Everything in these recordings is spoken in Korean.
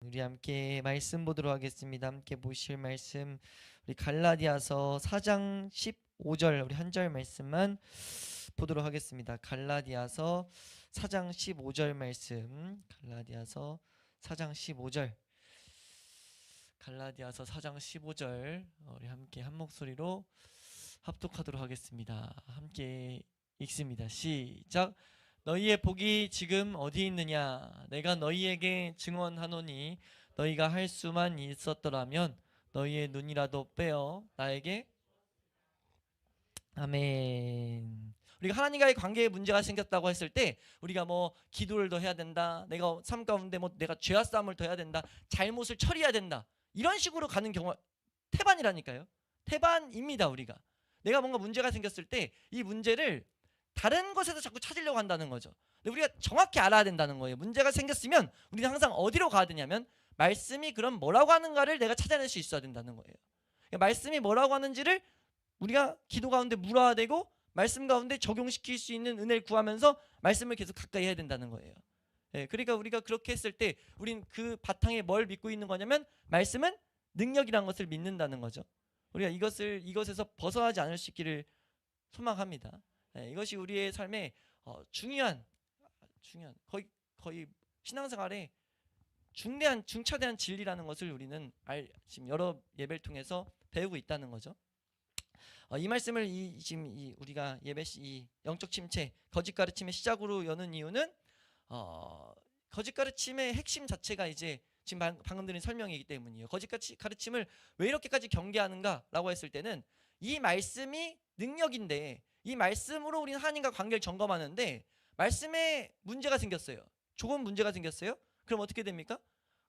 우리 함께 말씀 보도록 하겠습니다. 함께 보실 말씀 우리 갈라디아서 4장 15절 우리 한 절 말씀만 보도록 하겠습니다. 갈라디아서 4장 15절 말씀. 갈라디아서 4장 15절. 갈라디아서 4장 15절 우리 함께 한 목소리로 합독하도록 하겠습니다. 함께 읽습니다. 시작. 너희의 복이 지금 어디 있느냐? 내가 너희에게 증언하노니 너희가 할 수만 있었더라면 너희의 눈이라도 빼어 나에게 아멘. 우리가 하나님과의 관계에 문제가 생겼다고 했을 때 우리가 뭐 기도를 더 해야 된다. 내가 삶 가운데 뭐 내가 죄와 싸움을 더 해야 된다. 잘못을 처리해야 된다. 이런 식으로 가는 경우 태반이라니까요. 태반입니다, 우리가. 내가 뭔가 문제가 생겼을 때 이 문제를 다른 것에서 자꾸 찾으려고 한다는 거죠. 근데 우리가 정확히 알아야 된다는 거예요. 문제가 생겼으면 우리는 항상 어디로 가야 되냐면 말씀이 그럼 뭐라고 하는가를 내가 찾아낼 수 있어야 된다는 거예요. 그러니까 말씀이 뭐라고 하는지를 우리가 기도 가운데 물어야 되고 말씀 가운데 적용시킬 수 있는 은혜를 구하면서 말씀을 계속 가까이 해야 된다는 거예요. 예, 그러니까 우리가 그렇게 했을 때 우린 그 바탕에 뭘 믿고 있는 거냐면 말씀은 능력이란 것을 믿는다는 거죠. 우리가 이것을 이것에서 벗어나지 않을 수 있기를 소망합니다. 예, 이것이 우리의 삶에 어, 중요한 중요한 거의 거의 신앙생활에 중대한 중차대한 진리라는 것을 우리는 알, 지금 여러 예배를 통해서 배우고 있다는 거죠. 어, 이 말씀을 이, 지금 이 우리가 예배 시, 이 영적 침체 거짓 가르침의 시작으로 여는 이유는 어, 거짓 가르침의 핵심 자체가 이제 지금 방, 방금 드린 설명이기 때문이에요. 거짓 가르침을 왜 이렇게까지 경계하는가라고 했을 때는 이 말씀이 능력인데 이 말씀으로 우리는 하나님과 관계를 점검하는데 말씀에 문제가 생겼어요. 조금 문제가 생겼어요. 그럼 어떻게 됩니까?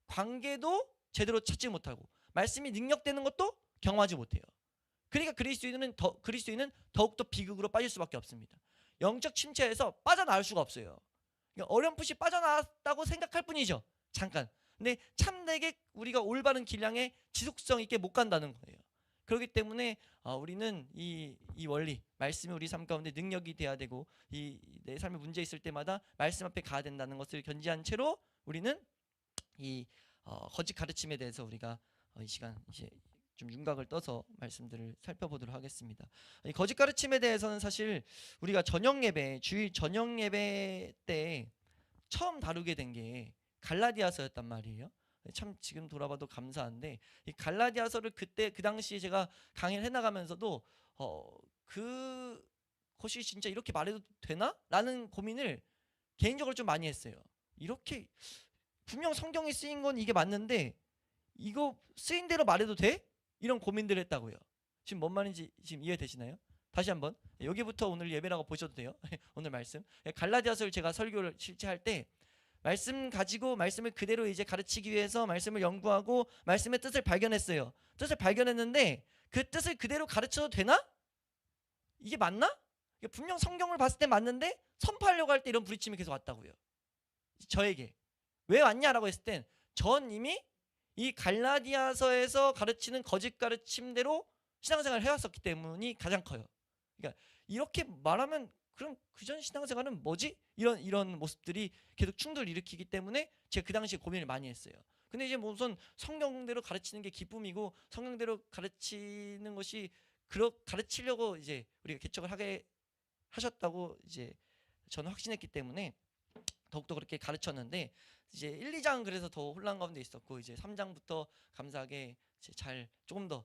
관계도 제대로 찾지 못하고 말씀이 능력되는 것도 경험하지 못해요. 그러니까 그리스도인은 더 그리스도인은 더욱더 비극으로 빠질 수밖에 없습니다. 영적 침체에서 빠져나올 수가 없어요. 그러니까 어렴풋이 빠져나왔다고 생각할 뿐이죠. 잠깐. 근데 참되게 우리가 올바른 길량에 지속성 있게 못 간다는 거예요. 그렇기 때문에 어, 우리는 이, 이 원리 말씀이 우리 삶 가운데 능력이 돼야 되고 이 내 삶에 문제 있을 때마다 말씀 앞에 가야 된다는 것을 견지한 채로 우리는 이 어, 거짓 가르침에 대해서 우리가 어, 이 시간 이제 좀 윤곽을 떠서 말씀들을 살펴보도록 하겠습니다. 이 거짓 가르침에 대해서는 사실 우리가 저녁 예배 주일 저녁 예배 때 처음 다루게 된 게 갈라디아서였단 말이에요. 참 지금 돌아봐도 감사한데 이 갈라디아서를 그때 그 당시에 제가 강의를 해나가면서도 어 그 것이 진짜 이렇게 말해도 되나? 라는 고민을 개인적으로 좀 많이 했어요. 이렇게 분명 성경에 쓰인 건 이게 맞는데 이거 쓰인 대로 말해도 돼? 이런 고민들을 했다고요. 지금 뭔 말인지 지금 이해되시나요? 다시 한번 여기부터 오늘 예배라고 보셔도 돼요. 오늘 말씀 갈라디아서를 제가 설교를 실제 할때 말씀 가지고 말씀을 그대로 이제 가르치기 위해서 말씀을 연구하고 말씀의 뜻을 발견했어요. 뜻을 발견했는데 그 뜻을 그대로 가르쳐도 되나? 이게 맞나? 분명 성경을 봤을 때 맞는데 선포하려고 할 때 이런 부딪힘이 계속 왔다고요. 저에게 왜 왔냐라고 했을 땐 전 이미 이 갈라디아서에서 가르치는 거짓 가르침대로 신앙생활을 해왔었기 때문이 가장 커요. 그러니까 이렇게 말하면 그럼 그 전 신앙생활은 뭐지? 이런 이런 모습들이 계속 충돌을 일으키기 때문에 제가 그 당시에 고민을 많이 했어요. 근데 이제 뭐 우선 성경대로 가르치는 게 기쁨이고 성경대로 가르치는 것이 그러 가르치려고 이제 우리가 개척을 하게 하셨다고 이제 저는 확신했기 때문에 더욱더 그렇게 가르쳤는데 이제 1, 2장 그래서 더 혼란 가운데 있었고 이제 3장부터 감사하게 이제 잘 조금 더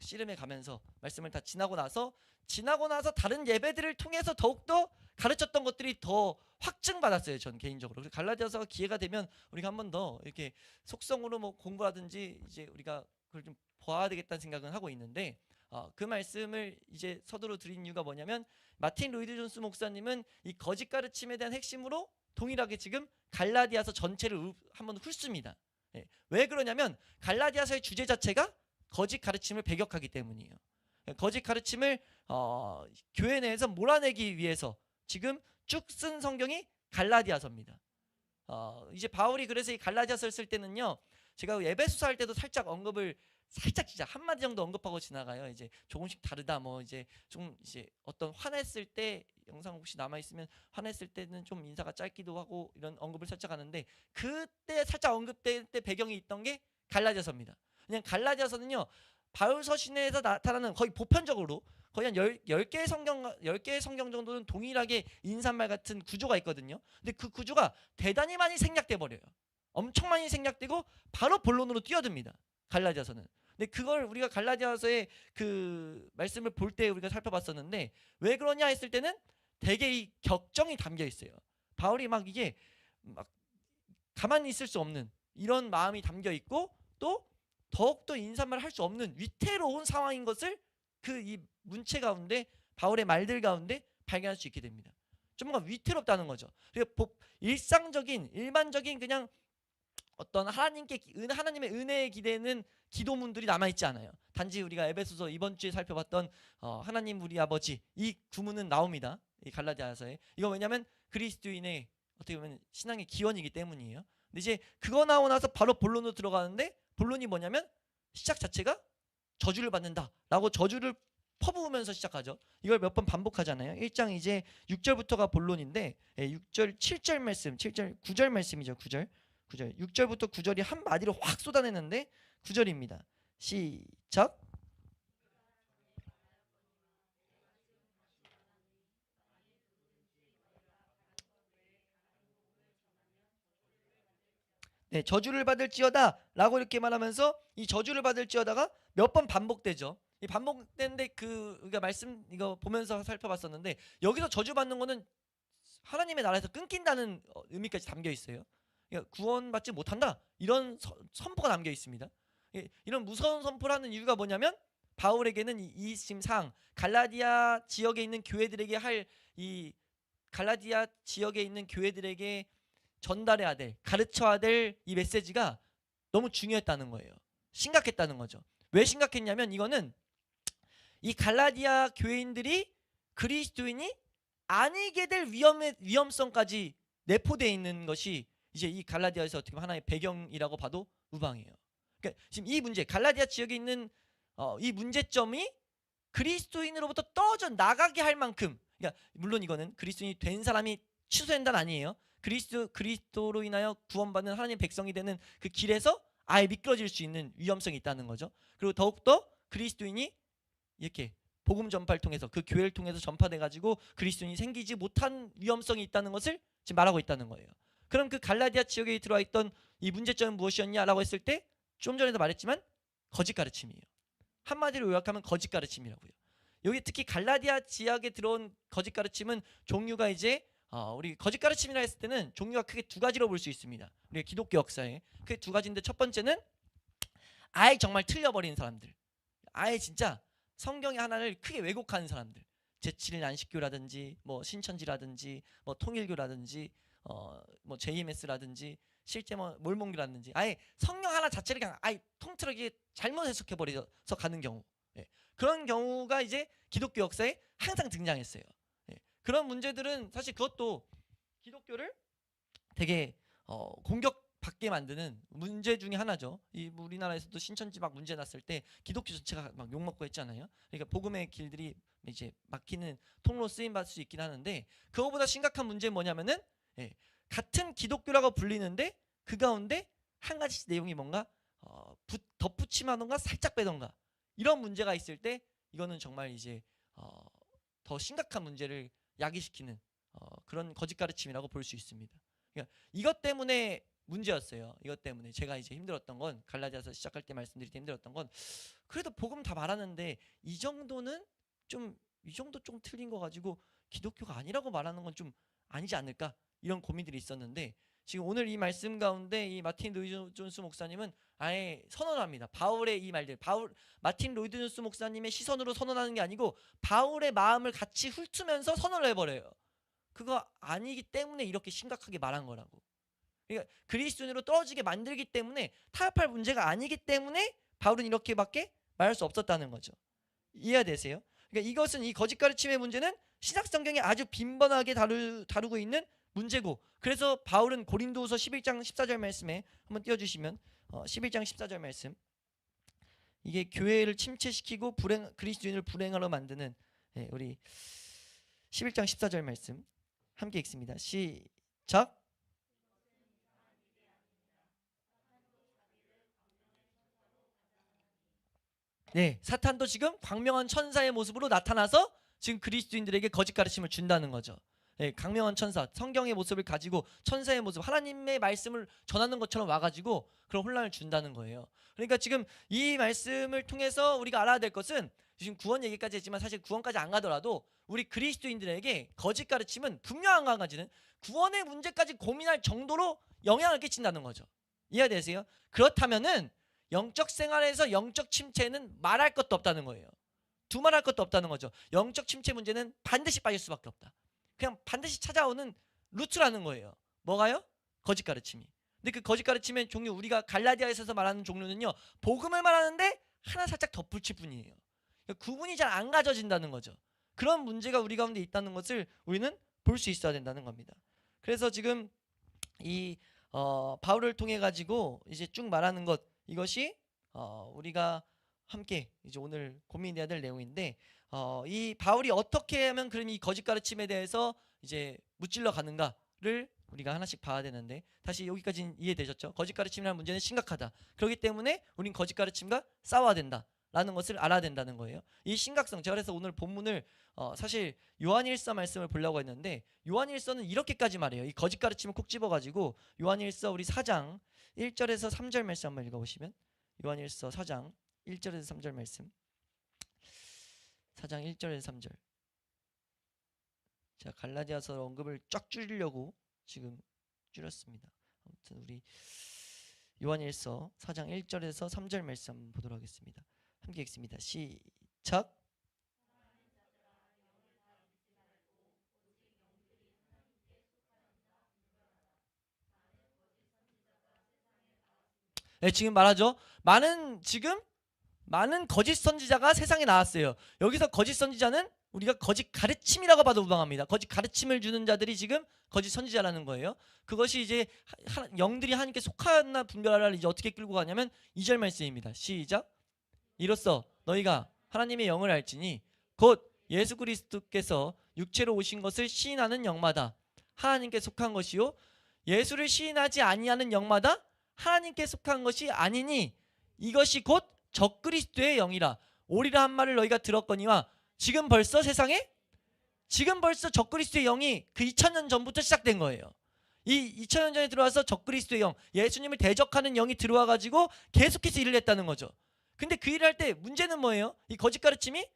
씨름해 가면서 말씀을 다 지나고 나서 지나고 나서 다른 예배들을 통해서 더욱더 가르쳤던 것들이 더 확증받았어요. 전 개인적으로. 갈라디아서가 기회가 되면 우리가 한 번 더 이렇게 속성으로 뭐 공부하든지 이제 우리가 그걸 좀 봐야 되겠다는 생각은 하고 있는데 어, 그 말씀을 이제 서두로 드린 이유가 뭐냐면 마틴 로이드 존스 목사님은 이 거짓 가르침에 대한 핵심으로 동일하게 지금 갈라디아서 전체를 우- 한번 훑습니다. 예. 왜 그러냐면 갈라디아서의 주제 자체가 거짓 가르침을 배격하기 때문이에요. 예, 거짓 가르침을 어, 교회 내에서 몰아내기 위해서 지금 쭉 쓴 성경이 갈라디아서입니다. 어, 이제 바울이 그래서 이 갈라디아서를 쓸 때는요. 제가 예배수사 할 때도 살짝 언급을 살짝 진짜 한 마디 정도 언급하고 지나가요. 이제 조금씩 다르다 뭐 이제 좀 이제 어떤 화냈을 때 영상 혹시 남아 있으면 화냈을 때는 좀 인사가 짧기도 하고 이런 언급을 살짝 하는데 그때 살짝 언급될 때 배경이 있던 게 갈라디아서입니다. 그냥 갈라디아서는요. 바울 서신에서 나타나는 거의 보편적으로 거의 한 10, 10개의 성경 10개의 성경 정도는 동일하게 인사말 같은 구조가 있거든요. 근데 그 구조가 대단히 많이 생략돼 버려요. 엄청 많이 생략되고 바로 본론으로 뛰어듭니다. 갈라디아서는. 근데 그걸 우리가 갈라디아서의 그 말씀을 볼 때 우리가 살펴봤었는데 왜 그러냐 했을 때는 되게 이 격정이 담겨 있어요. 바울이 막 이게 막 가만히 있을 수 없는 이런 마음이 담겨 있고 또 더욱더 인사말 할수 없는 위태로운 상황인 것을 그 이 문체 가운데 바울의 말들 가운데 발견할 수 있게 됩니다. 좀 뭔가 위태롭다는 거죠. 그리고 복- 일상적인 일반적인 그냥 어떤 하나님께 하나님의 은혜에 기대는 기도문들이 남아 있지 않아요. 단지 우리가 에베소서 이번 주에 살펴봤던 어, 하나님 우리 아버지 이 구문은 나옵니다. 이 갈라디아서에 이거 왜냐하면 그리스도인의 어떻게 보면 신앙의 기원이기 때문이에요. 근데 이제 그거 나오고 나서 바로 본론으로 들어가는데 본론이 뭐냐면 시작 자체가 저주를 받는다라고 저주를 퍼부으면서 시작하죠. 이걸 몇 번 반복하잖아요. 1장 이제 6절부터가 본론인데 예, 6절 7절 말씀, 7절 9절 말씀이죠. 9절. 9절. 6절부터 9절이 한 마디로 확 쏟아내는데 9절입니다. 시작. 네, 저주를 받을지어다라고 이렇게 말하면서 이 저주를 받을지어다가 몇 번 반복되죠. 이 반복되는데 그 우리가 말씀 이거 보면서 살펴봤었는데 여기서 저주 받는 거는 하나님의 나라에서 끊긴다는 어, 의미까지 담겨 있어요. 그러니까 구원받지 못한다 이런 서- 선포가 담겨 있습니다. 예, 이런 무서운 선포를 하는 이유가 뭐냐면 바울에게는 이- 이 지금 상 갈라디아 지역에 있는 교회들에게 할 이 갈라디아 지역에 있는 교회들에게 전달해야 될 가르쳐야 될 이 메시지가 너무 중요했다는 거예요. 심각했다는 거죠. 왜 심각했냐면 이거는 이 갈라디아 교회인들이 그리스도인이 아니게 될 위험의 위험성까지 내포되어 있는 것이 이제 이 갈라디아에서 어떻게 보면 하나의 배경이라고 봐도 무방해요. 그러니까 지금 이 문제 갈라디아 지역에 있는 어, 이 문제점이 그리스도인으로부터 떨어져 나가게 할 만큼 그러니까 물론 이거는 그리스도인이 된 사람이 취소된다는 아니에요. 그리스도 그리스도로 인하여 구원받는 하나님의 백성이 되는 그 길에서 아예 미끄러질 수 있는 위험성이 있다는 거죠. 그리고 더욱더 그리스도인이 이렇게 복음 전파를 통해서 그 교회를 통해서 전파돼 가지고 그리스도인이 생기지 못한 위험성이 있다는 것을 지금 말하고 있다는 거예요. 그럼 그 갈라디아 지역에 들어와 있던 이 문제점은 무엇이었냐라고 했을 때 좀 전에도 말했지만 거짓 가르침이에요. 한마디로 요약하면 거짓 가르침이라고요. 여기 특히 갈라디아 지역에 들어온 거짓 가르침은 종류가 이제 어, 우리 거짓 가르침이라 했을 때는 종류가 크게 두 가지로 볼 수 있습니다. 우리 기독교 역사에 크게 두 가지인데 첫 번째는 아예 정말 틀려버린 사람들, 아예 진짜 성경의 하나를 크게 왜곡하는 사람들, 제7일 안식교라든지 뭐 신천지라든지 뭐 통일교라든지 어 뭐 JMS라든지 실제 뭐 몰몬교라든지 아예 성경 하나 자체를 그냥 아예 통틀하게 잘못 해석해 버려서 가는 경우 예. 그런 경우가 이제 기독교 역사에 항상 등장했어요. 예. 그런 문제들은 사실 그것도 기독교를 되게 어, 공격받게 만드는 문제 중에 하나죠. 이 우리나라에서도 신천지 막 문제 났을 때 기독교 전체가 막 욕먹고 했잖아요. 그러니까 복음의 길들이 이제 막히는 통로 쓰임 받을 수 있긴 하는데 그거보다 심각한 문제는 뭐냐면은 예, 같은 기독교라고 불리는데 그 가운데 한 가지 내용이 뭔가 어, 붓- 덧붙임하던가 살짝 빼던가 이런 문제가 있을 때 이거는 정말 이제 어, 더 심각한 문제를 야기시키는 어, 그런 거짓 가르침이라고 볼 수 있습니다. 그러니까 이것 때문에 문제였어요. 이것 때문에 제가 이제 힘들었던 건 갈라디아서 시작할 때 말씀드릴 때 힘들었던 건 그래도 복음 다 말하는데 이 정도는 좀 이 정도 좀 틀린 거 가지고 기독교가 아니라고 말하는 건 좀 아니지 않을까 이런 고민들이 있었는데 지금 오늘 이 말씀 가운데 이 마틴 로이드 존스 목사님은 아예 선언합니다. 바울의 이 말들, 바울 마틴 로이드 존스 목사님의 시선으로 선언하는 게 아니고 바울의 마음을 같이 훑으면서 선언을 해버려요. 그거 아니기 때문에 이렇게 심각하게 말한 거라고. 그러니까 그리스도인으로 떨어지게 만들기 때문에 타협할 문제가 아니기 때문에 바울은 이렇게밖에 말할 수 없었다는 거죠. 이해되세요? 그러니까 이것은 이 거짓 가르침의 문제는 신약 성경에 아주 빈번하게 다루, 다루고 있는 문제고 그래서 바울은 고린도후서 11장 14절 말씀에 한번 띄워주시면 어, 11장 14절 말씀 이게 교회를 침체시키고 불행 그리스도인을 불행하러 만드는 예, 우리 11장 14절 말씀 함께 읽습니다. 시작. 네, 사탄도 지금 광명한 천사의 모습으로 나타나서 지금 그리스도인들에게 거짓 가르침을 준다는 거죠. 네, 강명한 천사, 성경의 모습을 가지고 천사의 모습, 하나님의 말씀을 전하는 것처럼 와가지고 그런 혼란을 준다는 거예요. 그러니까 지금 이 말씀을 통해서 우리가 알아야 될 것은 지금 구원 얘기까지 했지만 사실 구원까지 안 가더라도 우리 그리스도인들에게 거짓 가르침은 분명한 가지는 구원의 문제까지 고민할 정도로 영향을 끼친다는 거죠. 이해되세요? 그렇다면은 영적 생활에서 영적 침체는 말할 것도 없다는 거예요. 두말할 것도 없다는 거죠. 영적 침체 문제는 반드시 빠질 수밖에 없다. 그냥 반드시 찾아오는 루트라는 거예요. 뭐가요? 거짓 가르침이. 근데 그 거짓 가르침의 종류 우리가 갈라디아에서 말하는 종류는요. 복음을 말하는데 하나 살짝 덧붙일 뿐이에요. 그러니까 구분이 잘 안 가져진다는 거죠. 그런 문제가 우리 가운데 있다는 것을 우리는 볼 수 있어야 된다는 겁니다. 그래서 지금 이 어, 바울을 통해 가지고 이제 쭉 말하는 것 이것이 어, 우리가 함께 이제 오늘 고민해야 될 내용인데 어, 이 바울이 어떻게 하면 그럼 이 거짓 가르침에 대해서 이제 무찔러 가는가를 우리가 하나씩 봐야 되는데 다시 여기까지는 이해되셨죠? 거짓 가르침이라는 문제는 심각하다. 그렇기 때문에 우린 거짓 가르침과 싸워야 된다. 라는 것을 알아야 된다는 거예요. 이 심각성 제가 그래서 오늘 본문을 어, 사실 요한일서 말씀을 보려고 했는데 요한일서는 이렇게까지 말해요. 이 거짓 가르침을 콕 집어가지고 요한일서 우리 4장 1절에서 3절 말씀 한번 읽어보시면 요한일서 4장 1절에서 3절 말씀 4장 1절에서 3절 자 갈라디아서 언급을 쫙 줄이려고 지금 줄였습니다. 아무튼 우리 요한일서 4장 1절에서 3절 말씀 보도록 하겠습니다. 함께 읽습니다. 시작. 네, 지금 말하죠. 많은 지금 많은 거짓 선지자가 세상에 나왔어요. 여기서 거짓 선지자는 우리가 거짓 가르침이라고 봐도 무방합니다. 거짓 가르침을 주는 자들이 지금 거짓 선지자라는 거예요. 그것이 이제 하, 영들이 하나님께 속하나 분별하라 이제 어떻게 끌고 가냐면 2절 말씀입니다. 시작. 이로써 너희가 하나님의 영을 알지니 곧 예수 그리스도께서 육체로 오신 것을 시인하는 영마다 하나님께 속한 것이요 예수를 시인하지 아니하는 영마다 하나님께 속한 것이 아니니 이것이 곧 적그리스도의 영이라 오리라 한 말을 너희가 들었거니와 지금 벌써 세상에 지금 벌써 적그리스도의 영이 그 2000년 전부터 시작된 거예요. 이 2000년 전에 들어와서 적그리스도의 영, 예수님을 대적하는 영이 들어와 가지고 계속해서 일을 했다는 거죠. 근데 그 일을 할 때 문제는 뭐예요? 이 거짓 가르침이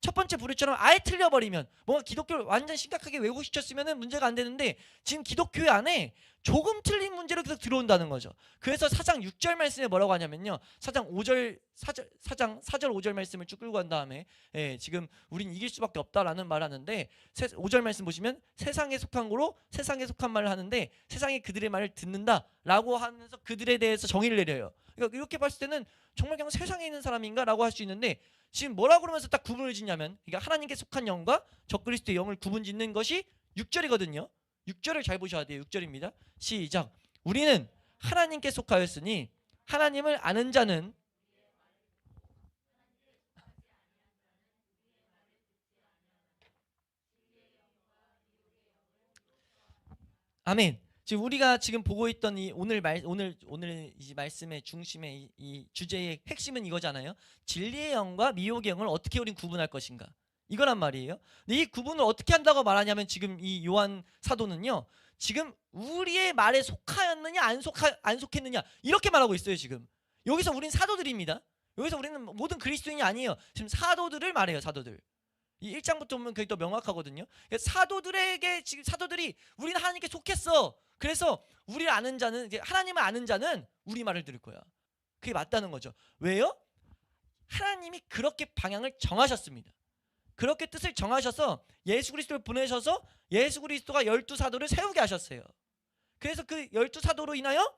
첫 번째 부류처럼 아예 틀려버리면 뭔가 기독교를 완전 심각하게 왜곡시켰으면 문제가 안 되는데 지금 기독교회 안에 조금 틀린 문제로 계속 들어온다는 거죠. 그래서 사장 6절 말씀에 뭐라고 하냐면요. 사장 5절 4절 사장 4절 5절 말씀을 쭉 끌고 간 다음에 예, 지금 우린 이길 수밖에 없다라는 말 하는데 5절 말씀 보시면 세상에 속한 거로 세상에 속한 말을 하는데 세상이 그들의 말을 듣는다라고 하면서 그들에 대해서 정의를 내려요. 그러니까 이렇게 봤을 때는 정말 그냥 세상에 있는 사람인가라고 할 수 있는데 지금 뭐라 그러면서 딱 구분을 짓냐면 그러니까 하나님께 속한 영과 적그리스도의 영을 구분 짓는 것이 6절이거든요. 6절을 잘 보셔야 돼요. 6절입니다. 시작. 우리는 하나님께 속하였으니 하나님을 아는 자는 아멘. 지금 우리가 지금 보고 있던 이 오늘 말 오늘 오늘 이 말씀의 중심의 이, 이 주제의 핵심은 이거잖아요. 진리의 영과 미혹의 영을 어떻게 우린 구분할 것인가? 이거란 말이에요. 근데 이 구분을 어떻게 한다고 말하냐면 지금 이 요한 사도는요. 지금 우리의 말에 속하였느냐 안 속하 안 속했느냐 이렇게 말하고 있어요, 지금. 여기서 우린 사도들입니다. 여기서 우리는 모든 그리스도인이 아니에요. 지금 사도들을 말해요, 사도들. 이 1장부터 보면 그게 또 명확하거든요. 사도들에게 지금 사도들이 우리는 하나님께 속했어. 그래서 우리를 아는 자는 하나님을 아는 자는 우리 말을 들을 거야. 그게 맞다는 거죠. 왜요? 하나님이 그렇게 방향을 정하셨습니다. 그렇게 뜻을 정하셔서 예수 그리스도를 보내셔서 예수 그리스도가 열두 사도를 세우게 하셨어요. 그래서 그 열두 사도로 인하여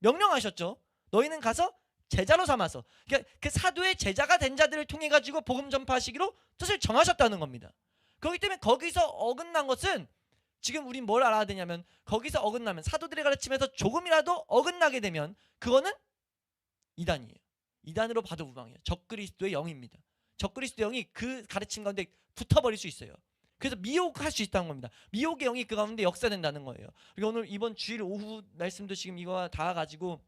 명령하셨죠. 너희는 가서 제자로 삼아서 그러니까 그 사도의 제자가 된 자들을 통해 가지고 복음 전파하시기로 뜻을 정하셨다는 겁니다. 그렇기 때문에 거기서 어긋난 것은 지금 우린 뭘 알아야 되냐면 거기서 어긋나면 사도들의 가르침에서 조금이라도 어긋나게 되면 그거는 이단이에요. 이단으로 봐도 무방해요. 적그리스도의 영입니다. 적그리스도 영이 그 가르침 가운데 붙어버릴 수 있어요. 그래서 미혹할 수 있다는 겁니다. 미혹의 영이 그 가운데 역사된다는 거예요. 그리고 오늘 이번 주일 오후 말씀도 지금 이거 다 가지고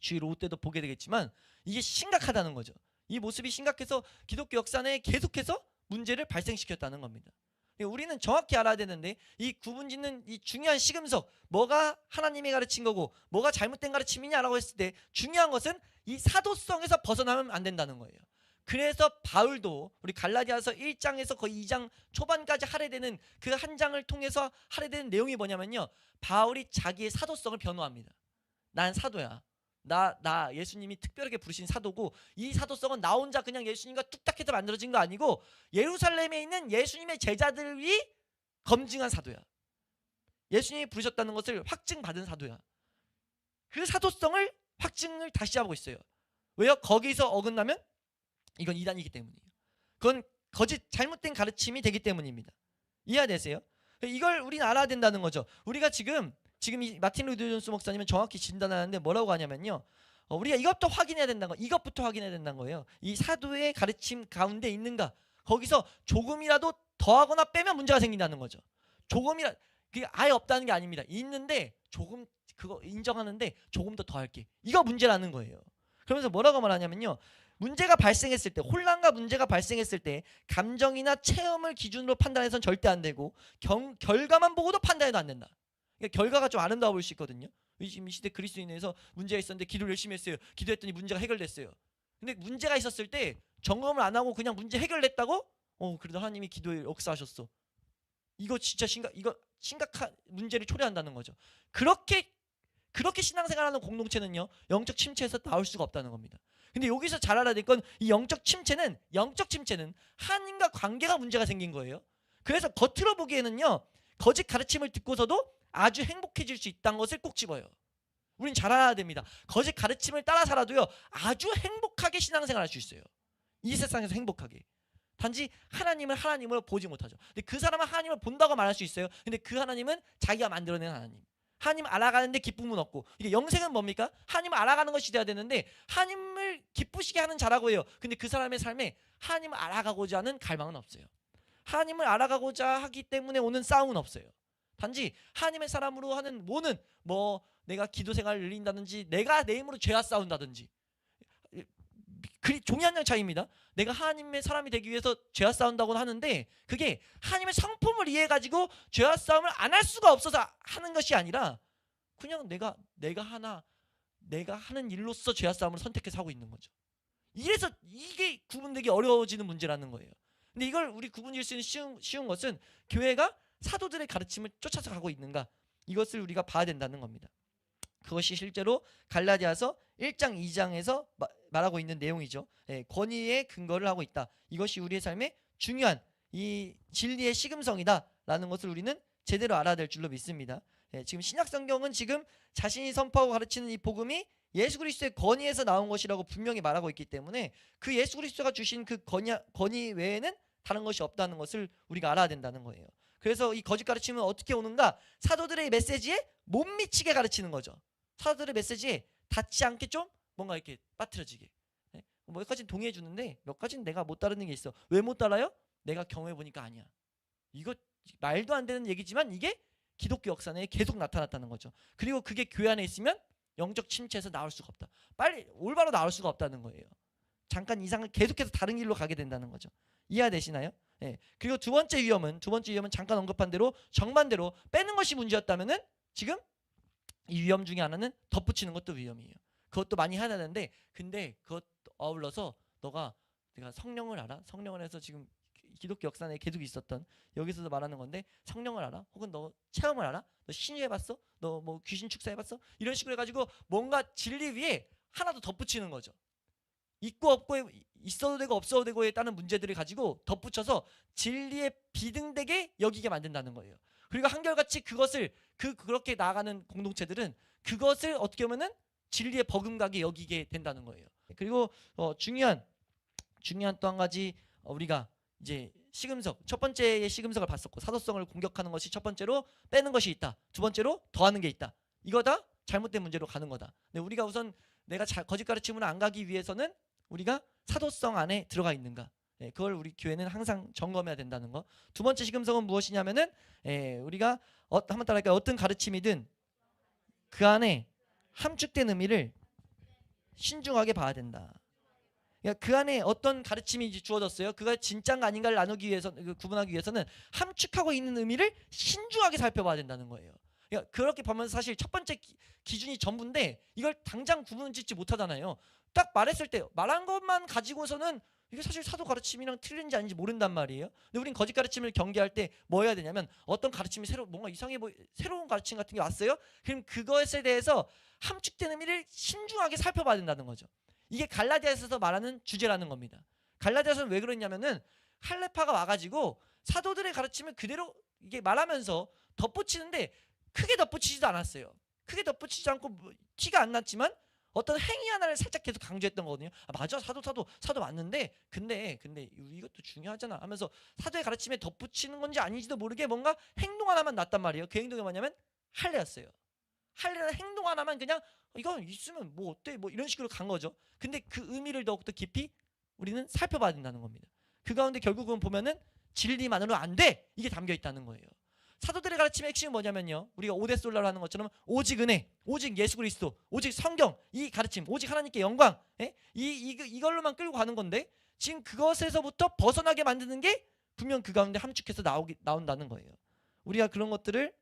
주일 오후 때도 보게 되겠지만 이게 심각하다는 거죠. 이 모습이 심각해서 기독교 역사 내에 계속해서 문제를 발생시켰다는 겁니다. 그러니까 우리는 정확히 알아야 되는데 이 구분짓는 이 중요한 시금석 뭐가 하나님이 가르친 거고 뭐가 잘못된 가르침이냐라고 했을 때 중요한 것은 이 사도성에서 벗어나면 안 된다는 거예요. 그래서 바울도 우리 갈라디아서 1장에서 거의 2장 초반까지 할애되는 그 한 장을 통해서 할애되는 내용이 뭐냐면요. 바울이 자기의 사도성을 변호합니다. 난 사도야. 나, 나 예수님이 특별하게 부르신 사도고 이 사도성은 나 혼자 그냥 예수님과 뚝딱해서 만들어진 거 아니고 예루살렘에 있는 예수님의 제자들이 검증한 사도야. 예수님이 부르셨다는 것을 확증받은 사도야. 그 사도성을 확증을 다시 하고 있어요. 왜요? 거기서 어긋나면 이건 이단이기 때문이에요. 그건 거짓 잘못된 가르침이 되기 때문입니다. 이해되세요? 이걸 우리는 알아야 된다는 거죠. 우리가 지금 지금 이 마틴 루드 존스 목사님은 정확히 진단하는데 뭐라고 하냐면요. 어, 우리가 이것도 확인해야 된다는 거. 이것부터 확인해야 된다는 거예요. 이 사도의 가르침 가운데 있는가? 거기서 조금이라도 더하거나 빼면 문제가 생긴다는 거죠. 조금이라 그게 아예 없다는 게 아닙니다. 있는데 조금 그거 인정하는데 조금 더 더할게. 이거 문제라는 거예요. 그러면서 뭐라고 말하냐면요. 문제가 발생했을 때 혼란과 문제가 발생했을 때 감정이나 체험을 기준으로 판단해서는 절대 안 되고 경, 결과만 보고도 판단해도 안 된다. 그러니까 결과가 좀 아름다워 보일 수 있거든요. 이 지금 이 시대 그리스도인에서 문제가 있었는데 기도를 열심히 했어요. 기도했더니 문제가 해결됐어요. 근데 문제가 있었을 때 점검을 안 하고 그냥 문제 해결됐다고? 어 그래도 하나님이 기도에 역사하셨어. 이거 진짜 심각 이거 심각한 문제를 초래한다는 거죠. 그렇게 그렇게 신앙생활하는 공동체는요 영적 침체에서 나올 수가 없다는 겁니다. 근데 여기서 잘 알아야 될 건 이 영적 침체는 영적 침체는 하나님과 관계가 문제가 생긴 거예요. 그래서 겉으로 보기에는요 거짓 가르침을 듣고서도 아주 행복해질 수 있다는 것을 꼭 집어요. 우린 잘 알아야 됩니다. 거짓 가르침을 따라 살아도요 아주 행복하게 신앙생활 할 수 있어요. 이 세상에서 행복하게. 단지 하나님을 하나님으로 보지 못하죠. 근데 그 사람은 하나님을 본다고 말할 수 있어요. 근데 그 하나님은 자기가 만들어낸 하나님. 하나님 알아가는데 기쁨은 없고 이게 영생은 뭡니까? 하나님을 알아가는 것이 돼야 되는데 하나님을 기쁘시게 하는 자라고 해요. 근데 그 사람의 삶에 하나님을 알아가고자 하는 갈망은 없어요. 하나님을 알아가고자 하기 때문에 오는 싸움은 없어요. 단지 하나님의 사람으로 하는 뭐는 뭐 내가 기도 생활을 늘린다든지 내가 내 힘으로 죄와 싸운다든지 그 종이 한 장 차이입니다. 내가 하나님의 사람이 되기 위해서 죄와 싸운다고 하는데 그게 하나님의 성품을 이해해 가지고 죄와 싸움을 안 할 수가 없어서 하는 것이 아니라 그냥 내가 내가 하나 내가 하는 일로서 죄와 싸움을 선택해서 하고 있는 거죠. 이래서 이게 구분되기 어려워지는 문제라는 거예요. 근데 이걸 우리 구분질 수 있는 쉬운, 쉬운 것은 교회가 사도들의 가르침을 쫓아서 가고 있는가 이것을 우리가 봐야 된다는 겁니다. 그것이 실제로 갈라디아서 1장 2장에서 마, 말하고 있는 내용이죠. 예, 권위의 근거를 하고 있다. 이것이 우리의 삶에 중요한 이 진리의 시금성이다라는 것을 우리는 제대로 알아야 될 줄로 믿습니다. 예, 지금 신약 성경은 지금 자신이 선포하고 가르치는 이 복음이 예수 그리스도의 권위에서 나온 것이라고 분명히 말하고 있기 때문에 그 예수 그리스도가 주신 그 권위, 권위 외에는 다른 것이 없다는 것을 우리가 알아야 된다는 거예요. 그래서 이 거짓 가르침은 어떻게 오는가? 사도들의 메시지에 못 미치게 가르치는 거죠. 사도들의 메시지에 닿지 않게 좀 뭔가 이렇게 빠뜨려지게. 네? 몇 가지는 동의해 주는데 몇 가지는 내가 못 따르는 게 있어. 왜 못 따라요? 내가 경험해 보니까 아니야. 이거 말도 안 되는 얘기지만 이게 기독교 역사 내에 계속 나타났다는 거죠. 그리고 그게 교회 안에 있으면 영적 침체에서 나올 수가 없다. 빨리 올바로 나올 수가 없다는 거예요. 잠깐 이상을 계속해서 다른 길로 가게 된다는 거죠. 이해되시나요? 예. 그리고 두 번째 위험은 두 번째 위험은 잠깐 언급한 대로 정반대로 빼는 것이 문제였다면은 지금 이 위험 중에 하나는 덧붙이는 것도 위험이에요. 그것도 많이 해야 되는데 근데 그것 어울러서 너가 내가 성령을 알아? 성령을 해서 지금 기독교 역사 내에 계속 있었던 여기서도 말하는 건데 성령을 알아? 혹은 너 체험을 알아? 너 신유 해봤어? 너 뭐 귀신 축사 해봤어? 이런 식으로 해가지고 뭔가 진리 위에 하나 더 덧붙이는 거죠. 있고 없고 있어도 되고 없어도 되고에 따른 문제들을 가지고 덧붙여서 진리에 비등되게 여기게 만든다는 거예요. 그리고 한결같이 그것을 그 그렇게 나아가는 공동체들은 그것을 어떻게 보면은 진리의 버금가게 여기게 된다는 거예요. 그리고 어, 중요한 중요한 또 한 가지 어, 우리가 이제 시금석 첫 번째의 시금석을 봤었고 사도성을 공격하는 것이 첫 번째로 빼는 것이 있다. 두 번째로 더하는 게 있다. 이거 다 잘못된 문제로 가는 거다. 근데 우리가 우선 내가 자, 거짓 가르침을 안 가기 위해서는 우리가 사도성 안에 들어가 있는가? 예, 그걸 우리 교회는 항상 점검해야 된다는 거. 두 번째 시금석은 무엇이냐면은 예, 우리가 어, 한번 따라할까요? 어떤 가르침이든 그 안에 함축된 의미를 신중하게 봐야 된다. 그러니까 그 안에 어떤 가르침이 주어졌어요. 그가 진짜인가 아닌가를 나누기 위해서 그 구분하기 위해서는 함축하고 있는 의미를 신중하게 살펴봐야 된다는 거예요. 그러니까 그렇게 보면 사실 첫 번째 기, 기준이 전부인데 이걸 당장 구분짓지 못하잖아요. 딱 말했을 때 말한 것만 가지고서는 이게 사실 사도 가르침이랑 틀린지 아닌지 모른단 말이에요. 근데 우린 거짓 가르침을 경계할 때 뭐 해야 되냐면 어떤 가르침이 새로 뭔가 이상해 보이 새로운 가르침 같은 게 왔어요. 그럼 그것에 대해서 함축된 의미를 신중하게 살펴봐야 된다는 거죠. 이게 갈라디아에서 말하는 주제라는 겁니다. 갈라디아서는 왜 그러냐면은 할레파가 와가지고 사도들의 가르침을 그대로 이게 말하면서 덧붙이는데 크게 덧붙이지도 않았어요. 크게 덧붙이지 않고 뭐 티가 안 났지만 어떤 행위 하나를 살짝 계속 강조했던 거거든요. 아, 맞아 사도 사도 사도 맞는데 근데 근데 이것도 중요하잖아 하면서 사도의 가르침에 덧붙이는 건지 아닌지도 모르게 뭔가 행동 하나만 났단 말이에요. 그 행동이 뭐냐면 할례였어요. 할례는 행동 하나만 그냥 이거 있으면 뭐 어때 뭐 이런 식으로 간 거죠. 근데 그 의미를 더욱더 깊이 우리는 살펴봐야 된다는 겁니다. 그 가운데 결국은 보면은 진리만으로 안 돼. 이게 담겨 있다는 거예요. 사도들의 가르침의 핵심이 뭐냐면요. 우리가 오데 솔라로 하는 것처럼 오직 은혜, 오직 예수 그리스도, 오직 성경 이 가르침, 오직 하나님께 영광. 예? 이, 이 이걸로만 끌고 가는 건데 지금 그것에서부터 벗어나게 만드는 게 분명 그 가운데 함축해서 나오기 나온다는 거예요. 우리가 그런 것들을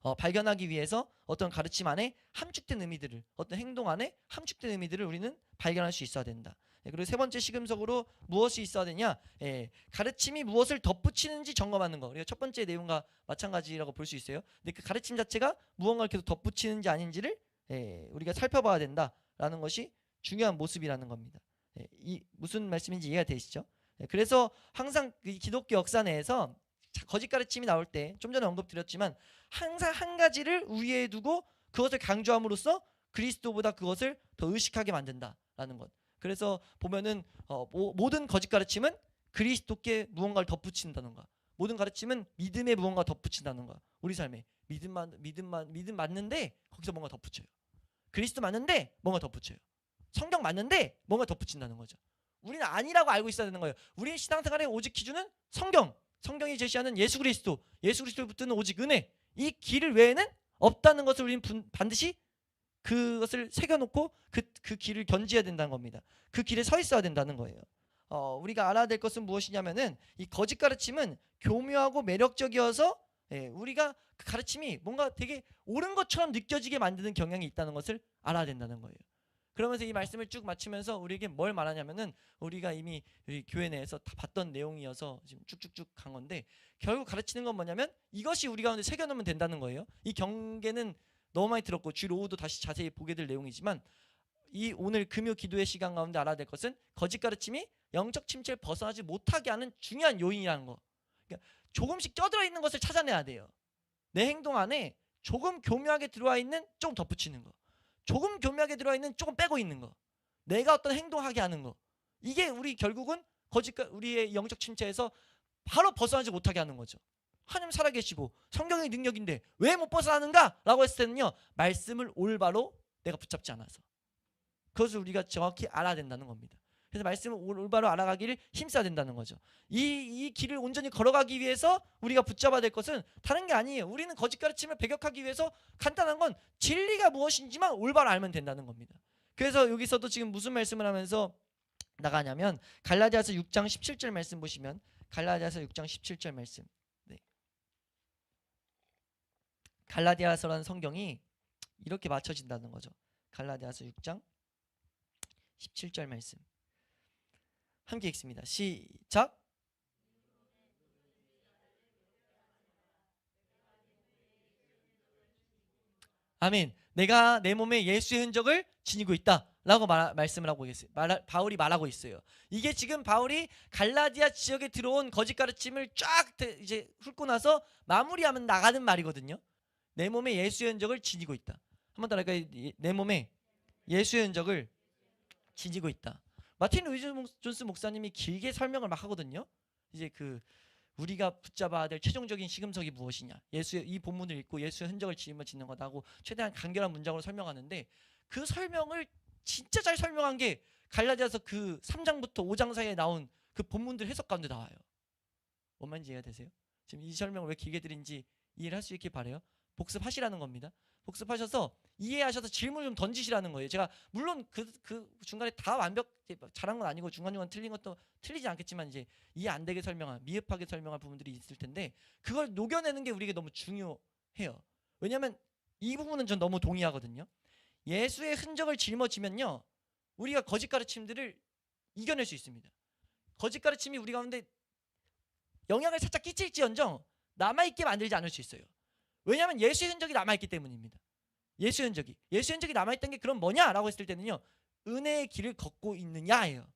어, 발견하기 위해서 어떤 가르침 안에 함축된 의미들을 어떤 행동 안에 함축된 의미들을 우리는 발견할 수 있어야 된다. 예, 그리고 세 번째 시금석으로 무엇이 있어야 되냐? 예, 가르침이 무엇을 덧붙이는지 점검하는 거. 우리가 첫 번째 내용과 마찬가지라고 볼 수 있어요. 근데 그 가르침 자체가 무언가를 계속 덧붙이는지 아닌지를 예, 우리가 살펴봐야 된다라는 것이 중요한 모습이라는 겁니다. 예, 이 무슨 말씀인지 이해가 되시죠? 예, 그래서 항상 그 기독교 역사 내에서 자, 거짓 가르침이 나올 때 좀 전에 언급드렸지만 항상 한 가지를 우위에 두고 그것을 강조함으로써 그리스도보다 그것을 더 의식하게 만든다라는 것. 그래서 보면은 어, 모, 모든 거짓 가르침은 그리스도께 무언가를 덧붙인다는가. 모든 가르침은 믿음에 무언가 덧붙인다는가. 우리 삶에 믿음만 믿음만 믿음 맞는데 거기서 뭔가 덧붙여요. 그리스도 맞는데 뭔가 덧붙여요. 성경 맞는데 뭔가 덧붙인다는 거죠. 우리는 아니라고 알고 있어야 되는 거예요. 우리의 신앙생활의 오직 기준은 성경. 성경이 제시하는 예수 그리스도, 예수 그리스도에 붙드는 오직 은혜. 이 길을 외에는 없다는 것을 우리는 분- 반드시 그것을 새겨놓고 그, 그 길을 견지해야 된다는 겁니다. 그 길에 서 있어야 된다는 거예요. 어, 우리가 알아야 될 것은 무엇이냐면은 이 거짓 가르침은 교묘하고 매력적이어서 예, 우리가 그 가르침이 뭔가 되게 옳은 것처럼 느껴지게 만드는 경향이 있다는 것을 알아야 된다는 거예요. 그러면서 이 말씀을 쭉 마치면서 우리에게 뭘 말하냐면은 우리가 이미 우리 교회 내에서 다 봤던 내용이어서 지금 쭉쭉쭉 간 건데 결국 가르치는 건 뭐냐면 이것이 우리 가운데 새겨놓으면 된다는 거예요. 이 경계는 너무 많이 들었고 주일 오후도 다시 자세히 보게 될 내용이지만 이 오늘 금요 기도의 시간 가운데 알아야 될 것은 거짓 가르침이 영적 침체를 벗어나지 못하게 하는 중요한 요인이라는 거. 그러니까 조금씩 껴들어 있는 것을 찾아내야 돼요. 내 행동 안에 조금 교묘하게 들어와 있는 조금 덧붙이는 거. 조금 교묘하게 들어와 있는 조금 빼고 있는 거. 내가 어떤 행동하게 하는 거. 이게 우리 결국은 거짓 우리의 영적 침체에서 바로 벗어나지 못하게 하는 거죠. 하나님 살아계시고 성경의 능력인데 왜 못 벗어나는가 라고 했을 때는요 말씀을 올바로 내가 붙잡지 않아서 그것을 우리가 정확히 알아야 된다는 겁니다. 그래서 말씀을 올- 올바로 알아가기를 힘써야 된다는 거죠. 이, 이 길을 온전히 걸어가기 위해서 우리가 붙잡아야 될 것은 다른 게 아니에요. 우리는 거짓 가르침을 배격하기 위해서 간단한 건 진리가 무엇인지만 올바로 알면 된다는 겁니다. 그래서 여기서도 지금 무슨 말씀을 하면서 나가냐면 갈라디아서 6장 17절 말씀 보시면 갈라디아서 6장 17절 말씀. 네. 갈라디아서라는 성경이 이렇게 맞춰진다는 거죠. 갈라디아서 6장 17절 말씀. 함께 읽습니다. 시작. 아멘. 내가 내 몸에 예수의 흔적을 지니고 있다라고 말, 말씀을 하고 있어요. 말, 바울이 말하고 있어요. 이게 지금 바울이 갈라디아 지역에 들어온 거짓 가르침을 쫙 대- 이제 훑고 나서 마무리하면 나가는 말이거든요. 내 몸에 예수의 흔적을 지니고 있다. 한번 따라할까요? 이- 내 몸에 예수의 흔적을 지니고 있다. 마틴 루이즈 목- 존스 목사님이 길게 설명을 막 하거든요. 이제 그 우리가 붙잡아야 될 최종적인 시금석이 무엇이냐. 예수의 이 본문을 읽고 예수의 흔적을 지으면 짓는 거다고 최대한 간결한 문장으로 설명하는데 그 설명을 진짜 잘 설명한 게 갈라디아서 그 3장부터 5장 사이에 나온 그 본문들 해석 가운데 나와요. 뭔 말인지 이해가 되세요? 지금 이 설명을 왜 길게 드린지 이해를 할 수 있길 바래요. 복습하시라는 겁니다. 복습하셔서 이해하셔서 질문 좀 던지시라는 거예요. 제가 물론 그, 그 중간에 다 완벽 잘한 건 아니고 중간중간 틀린 것도 틀리지 않겠지만 이제 이해 안 되게 설명한 미흡하게 설명한 부분들이 있을 텐데 그걸 녹여내는 게 우리에게 너무 중요해요. 왜냐하면 이 부분은 전 너무 동의하거든요. 예수의 흔적을 짊어지면요, 우리가 거짓 가르침들을 이겨낼 수 있습니다. 거짓 가르침이 우리 가운데 영향을 살짝 끼칠지언정 남아있게 만들지 않을 수 있어요. 왜냐하면 예수의 흔적이 남아있기 때문입니다. 예수의 흔적이. 예수의 흔적이 남아있던 게 그럼 뭐냐라고 했을 때는요. 은혜의 길을 걷고 있느냐예요.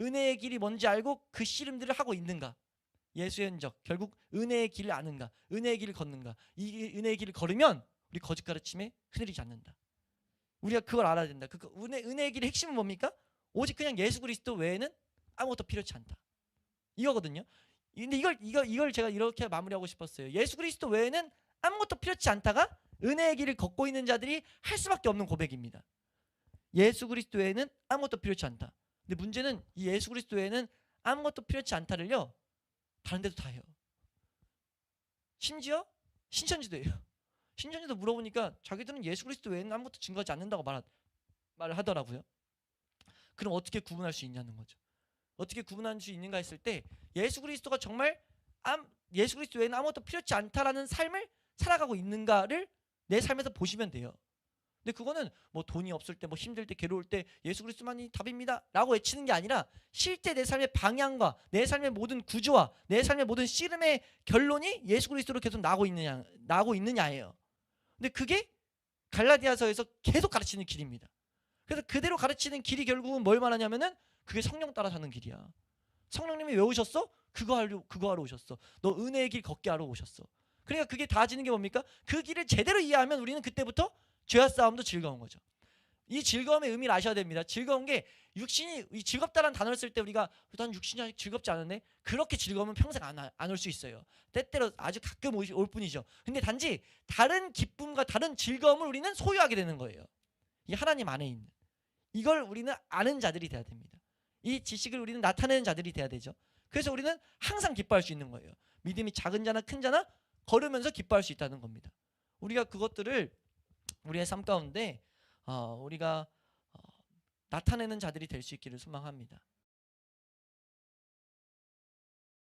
은혜의 길이 뭔지 알고 그 씨름들을 하고 있는가. 예수의 흔적. 결국 은혜의 길을 아는가. 은혜의 길을 걷는가. 이 은혜의 길을 걸으면 우리 거짓 가르침에 흔들리지 않는다. 우리가 그걸 알아야 된다. 그 은혜, 은혜의 길의 핵심은 뭡니까? 오직 그냥 예수 그리스도 외에는 아무것도 필요치 않다. 이거거든요. 근데 이걸 이걸 이걸 제가 이렇게 마무리하고 싶었어요. 예수 그리스도 외에는 아무것도 필요치 않다가 은혜의 길을 걷고 있는 자들이 할 수밖에 없는 고백입니다. 예수 그리스도 외에는 아무것도 필요치 않다. 근데 문제는 이 예수 그리스도 외에는 아무것도 필요치 않다를요. 다른 데도 다 해요. 심지어 신천지도 해요. 신천지도 물어보니까 자기들은 예수 그리스도 외에는 아무것도 증거하지 않는다고 말, 말을 하더라고요. 그럼 어떻게 구분할 수 있냐는 거죠. 어떻게 구분할 수 있는가 했을 때 예수 그리스도가 정말 암, 예수 그리스도 외에는 아무것도 필요치 않다라는 삶을 살아가고 있는가를 내 삶에서 보시면 돼요. 근데 그거는 뭐 돈이 없을 때 뭐 힘들 때 괴로울 때 예수 그리스도만이 답입니다라고 외치는 게 아니라 실제 내 삶의 방향과 내 삶의 모든 구조와 내 삶의 모든 씨름의 결론이 예수 그리스도로 계속 나고 있느냐 나고 있느냐예요. 근데 그게 갈라디아서에서 계속 가르치는 길입니다. 그래서 그대로 가르치는 길이 결국은 뭘 말하냐면은 그게 성령 따라 사는 길이야. 성령님이 왜 오셨어? 그거 하려 그거 하러 오셨어. 너 은혜의 길 걷게 하러 오셨어. 그러니까 그게 다지는 게 뭡니까? 그 길을 제대로 이해하면 우리는 그때부터 죄와 싸움도 즐거운 거죠. 이 즐거움의 의미를 아셔야 됩니다. 즐거운 게 육신이 이 즐겁다라는 단어를 쓸 때 우리가 난 육신이 아직 즐겁지 않은데 그렇게 즐거움은 평생 안올 수 있어요. 때때로 아주 가끔 올, 올 뿐이죠. 근데 단지 다른 기쁨과 다른 즐거움을 우리는 소유하게 되는 거예요. 이 하나님 안에 있는 이걸 우리는 아는 자들이 돼야 됩니다. 이 지식을 우리는 나타내는 자들이 돼야 되죠. 그래서 우리는 항상 기뻐할 수 있는 거예요. 믿음이 작은 자나 큰 자나 걸으면서 기뻐할 수 있다는 겁니다. 우리가 그것들을 우리의 삶 가운데 어, 우리가 어, 나타내는 자들이 될 수 있기를 소망합니다.